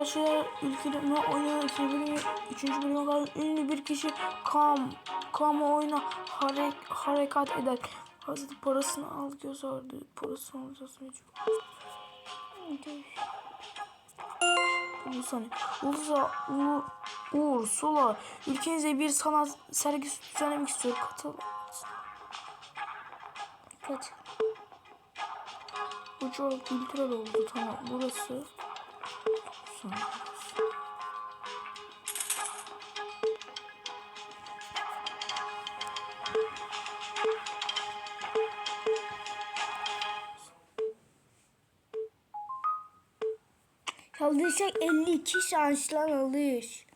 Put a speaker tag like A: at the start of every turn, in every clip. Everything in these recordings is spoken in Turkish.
A: Arkadaşlar ülkede oynayan 2. bölümü 3. bölüme kadar ünlü bir kişi kam kamu oyuna harek, harekat eder. Hazreti parasını al göz ardı. Parasını alacağız mecbur. Bu saniye. Ulusal U, Uğur Sula ülkenize bir sanat sergisi düzenlemek istiyor. Katıl. Kaç. Çok kültürel oldu tamam. Burası. Sonra.
B: Kaldıysak 52 şanslan alış.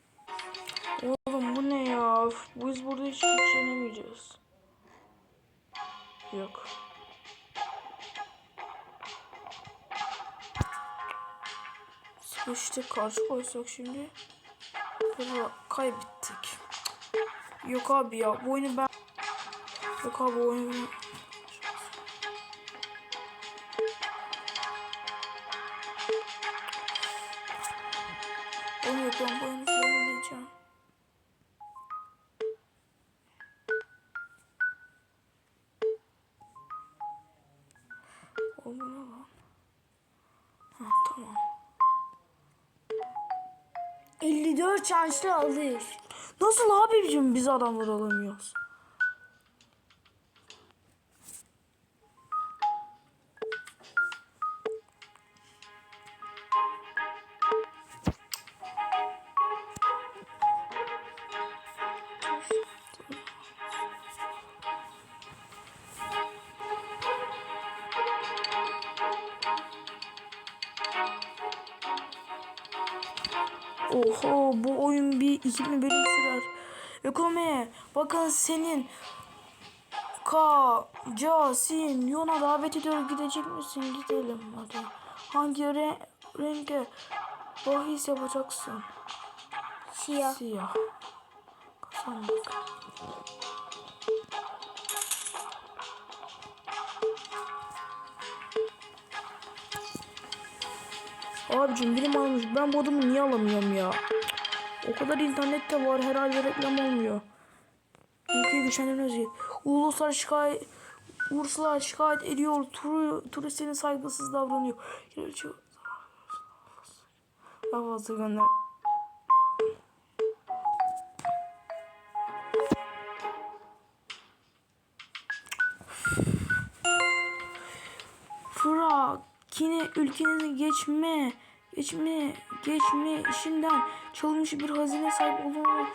A: Oğlum bu ne ya? Biz burada hiç güçlenemeyeceğiz. Yok. Sıkıştık karşı koysak şimdi. Burada kaybettik. Yok abi ya bu oyunu ben... Yok abi bu oyunu ben... Yok ben bu oyunu söyleyeceğim.
B: 54 şanslı alış.
A: Nasıl abicim biz adamları alamıyoruz? Oho bu oyun bir 2000 bölüm sürer. Ekonomi bakın senin Ka, Ca, Sin, Yona davet ediyor. Gidecek misin? Gidelim hadi. Hangi re renge bahis yapacaksın?
B: Siyah.
A: Siyah. Kazandık. Abicim birim almış. Ben bu adamı niye alamıyorum ya? O kadar internette var. Herhalde reklam olmuyor. Ülkeyi güçlendirme özgür. Uluslar şikayet Uluslar şikayet ediyor. Tur, turistlerin saygısız davranıyor. Daha fazla gönder. Fıra, yine ülkenizi geçme, geçme, geçme işinden çalınmış bir hazine sahip olduğunu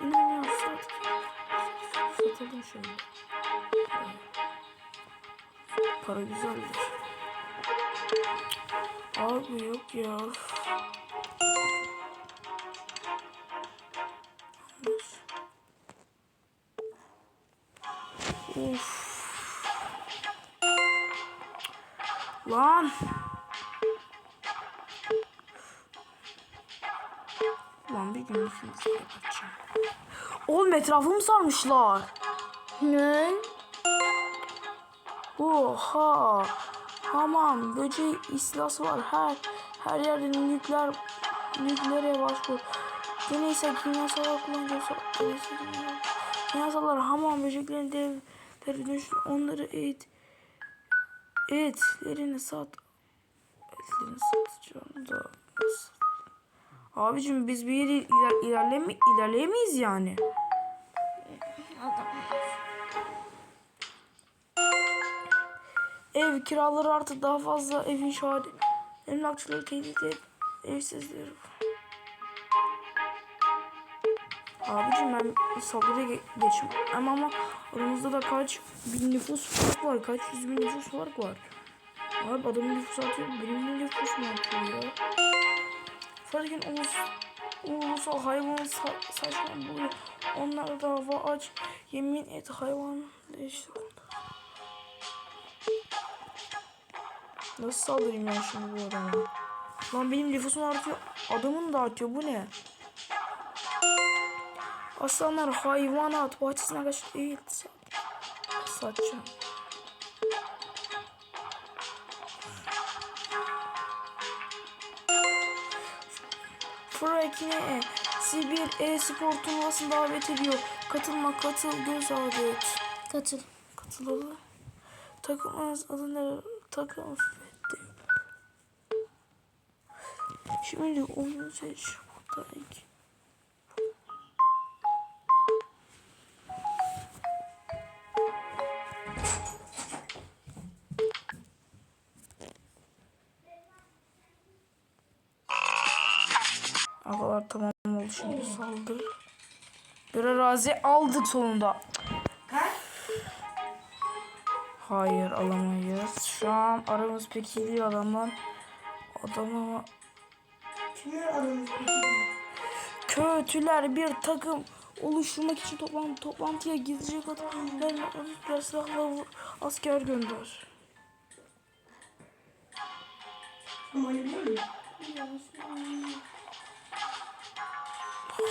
A: inanıyor. Sat. Satalım şöyle. Para güzeldir. Abi yok ya. Of. Lan. Lan bir gün. Oğlum etrafımı sarmışlar.
B: Ne?
A: Oha. Hamam, böceği istilası var. Her her yerde nükleer nükleere başvur. Deneysel kimyasallar kullanıyorsa deneysel kimyasallar hamam böceklerin devleri dönüştür. Onları et etlerini sat. Etlerini satacağım da? Abicim biz bir yere iler, ilerleme, ilerleyemeyiz yani. Ev kiraları artık daha fazla ev inşa ed- Emlakçıları tehdit et. Evsizleri. Abicim ben ge geçim. Ama ama aramızda da kaç bin nüfus fark var. Kaç yüz bin nüfus fark var. Abi adamın nüfusu atıyor. Benim nüfus mu atıyor ya? Farkın ulus, ulusal hayvan sa saçma buluyor. Onlar da hava aç. Yemin et hayvan işte. Nasıl saldırayım ben şimdi bu adama? Lan benim nüfusum artıyor. Adamın da artıyor. Bu ne? Aslanlar hayvanat bahçesine kaç değil. Sat. Satacağım. Frankine Sibir e-spor turnuvasına davet ediyor. Katılma katıl göz ardı et.
B: Katıl.
A: Katılalı. Takımımız adı ne? Takım Fethi. Şimdi oyunu seç. Burada iki. Agalar tamam oldu şimdi saldır. Bir arazi aldık sonunda. Hayır alamayız. Şu an aramız pek iyi değil adamdan. Adama
B: Kimler
A: kötüler bir takım oluşturmak için toplantı, toplantıya gidecek adamlar silahla asker gönder.
B: Ne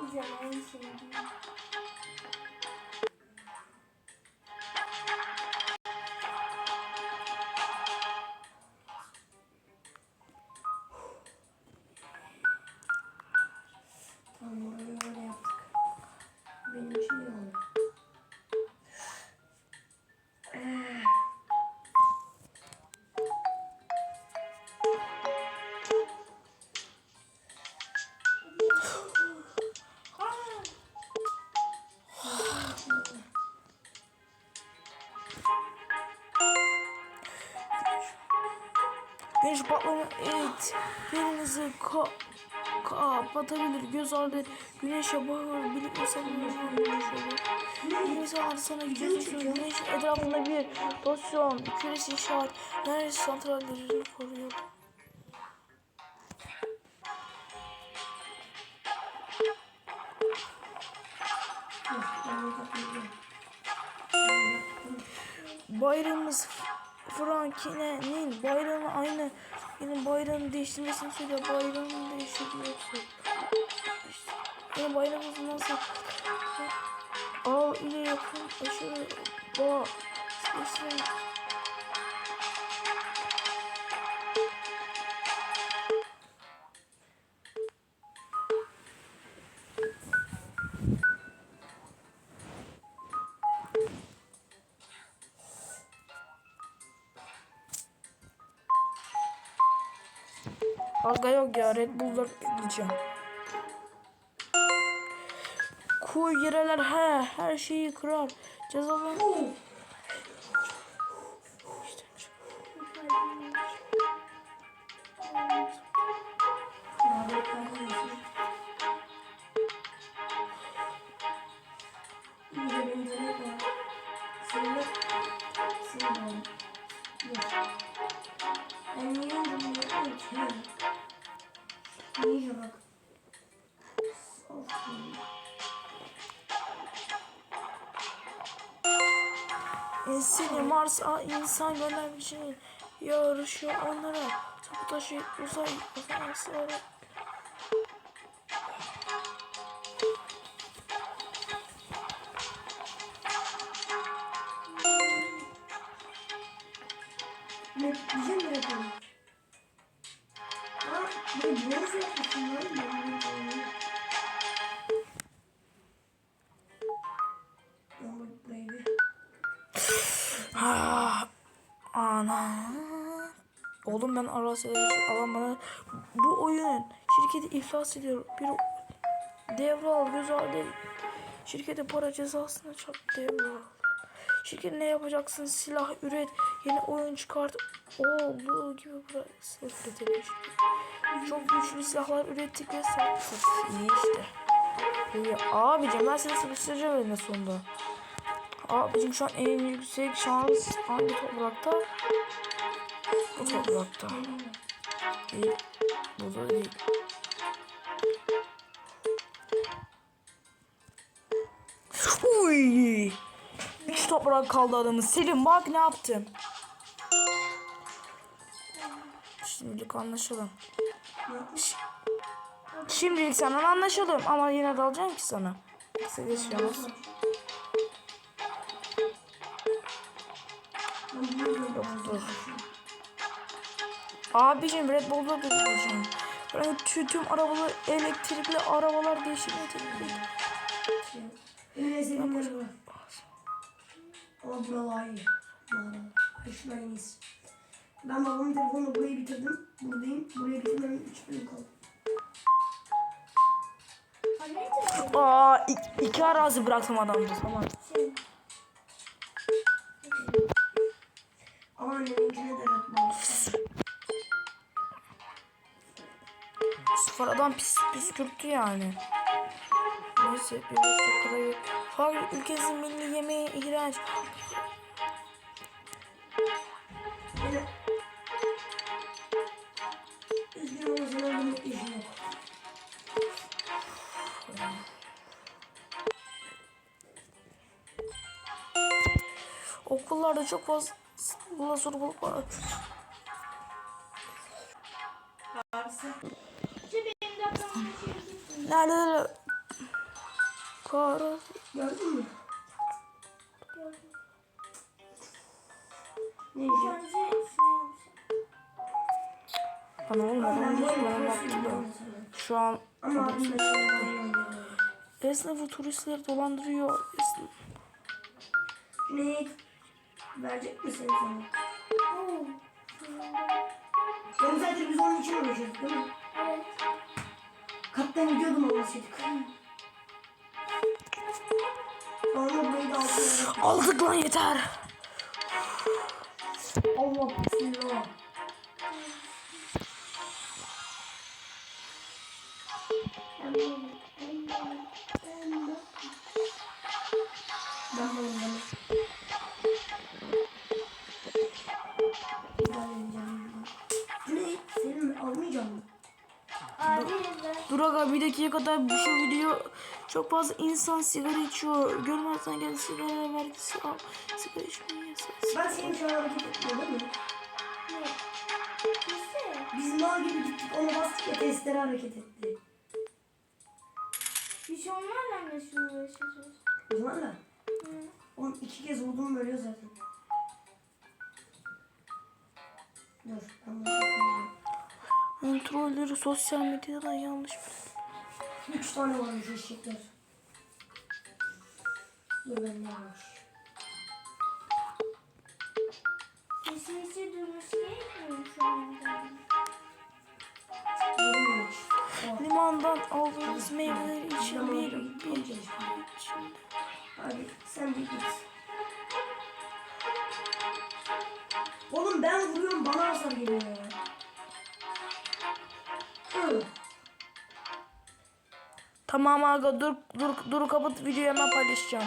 B: güzel en sevdiğim.
A: Güneş patlama et. Yerinizi ka kapatabilir. Göz ardı. Güneşe bağır. Bilim insanları. Bilim insanları sana gidiyorsun. Güneş etrafında bir pozisyon. Küresi işaret. Neresi santralleri koruyor. Bayrağımız Frankine'nin bayrağını aynı benim bayrağını değiştirmesini söylüyor. Bayrağını değiştiriyor. İşte, benim bayrağımız nasıl? Al ile yakın aşırı bağ. Sesin. Aga yok ya Red Bull'lar gideceğim. Kuy gireler he her şeyi kırar. Cezalar. Çık.
C: Naber kardeşim? İyi de benim de ne var? Senin senin de var. Yok. Ben niye bunu yapıyorum ki? Niye bak? Of.
A: İnsani Mars'a insan göndermek için yarışıyor onlara. Sabotaj uzay asansları. Oğlum ben arasında alan bu oyun şirketi iflas ediyor. Bir devral göz ardı. Şirkete para cezasını çak devral. Şirket ne yapacaksın? Silah üret, yeni oyun çıkart. Olduğu gibi bıraksın. Üretelim şirket. Çok güçlü silahlar ürettik ve sattık. İyi işte. İyi. Abicim ben seni sıkıştıracağım elinde sonunda. Abicim şu an en yüksek şans hangi toprakta? Bu toprakta. Değil. Burada değil. Uy! Üç toprak kaldı adamın. Selim bak ne yaptım. Şimdilik anlaşalım. Şimdilik senden anlaşalım ama yine de alacağım ki sana. Kısa.
C: Ben bilmiyorum.
A: dur. Abicim Red Bull'da duracağım. Ben tüm, tüm arabalar elektrikli arabalar değişik elektrikli.
C: Sevdiğim yer bura. Ama buralar iyi. En iyisi. Ben babamın telefonunu burayı bitirdim. Buradayım. Burayı bitirmem 3 bölüm kaldı.
A: Aa iki, arazi bıraktım adamda tamam.
C: Ama anneminkine de red
A: adam pis püskürttü yani. Neyse bir beş dakikada yok. Fark ülkesinin milli yemeği iğrenç. Okullarda çok fazla sorumluluk var.
B: İçeri
A: Nerede nerede? Kara.
C: Gördün mü?
B: Gördüm.
C: Ne
B: şey yapsın.
A: Bana olmadı.
C: Ben
A: bana baktı
C: şey.
A: Şu an
C: şey
A: esnafı turistleri dolandırıyor. Esnaf.
C: Cüneyt. Verecek misin sana? Yarım saattir biz onun için uğraşıyorduk değil mi?
B: Evet.
C: Kaptan gidiyordum olmasaydık. Sonra burayı da.
A: Aldık lan yeter.
C: Allah bismillah.
B: Ben böyle.
A: Aga bir dakika kadar bu şu video çok fazla insan sigara içiyor. Görmezsen gel sigara vergisi al. Sigara içmeyi yasak.
C: Ben senin şu an hareket etmiyor değil mi?
B: Ne?
C: Biz mal gibi gittik ona bastık ya testere hareket etti.
B: Biz onlarla mı şimdi uğraşacağız?
C: Bunlarla.
B: Hı.
C: Oğlum iki kez vurdum bölüyor zaten. Dur ben bunu.
A: Kontrolleri sosyal medyadan yanlış.
C: Üç tane varmış eşekler. Dur ben ne varmış.
B: Kesinlikle durması gerekmiyor şu anda?
A: Limandan aldığınız meyveleri
C: Limandan
A: bir, içinde.
C: Sen bir git.
A: Tamam aga dur dur dur kapat videoyu hemen paylaşacağım.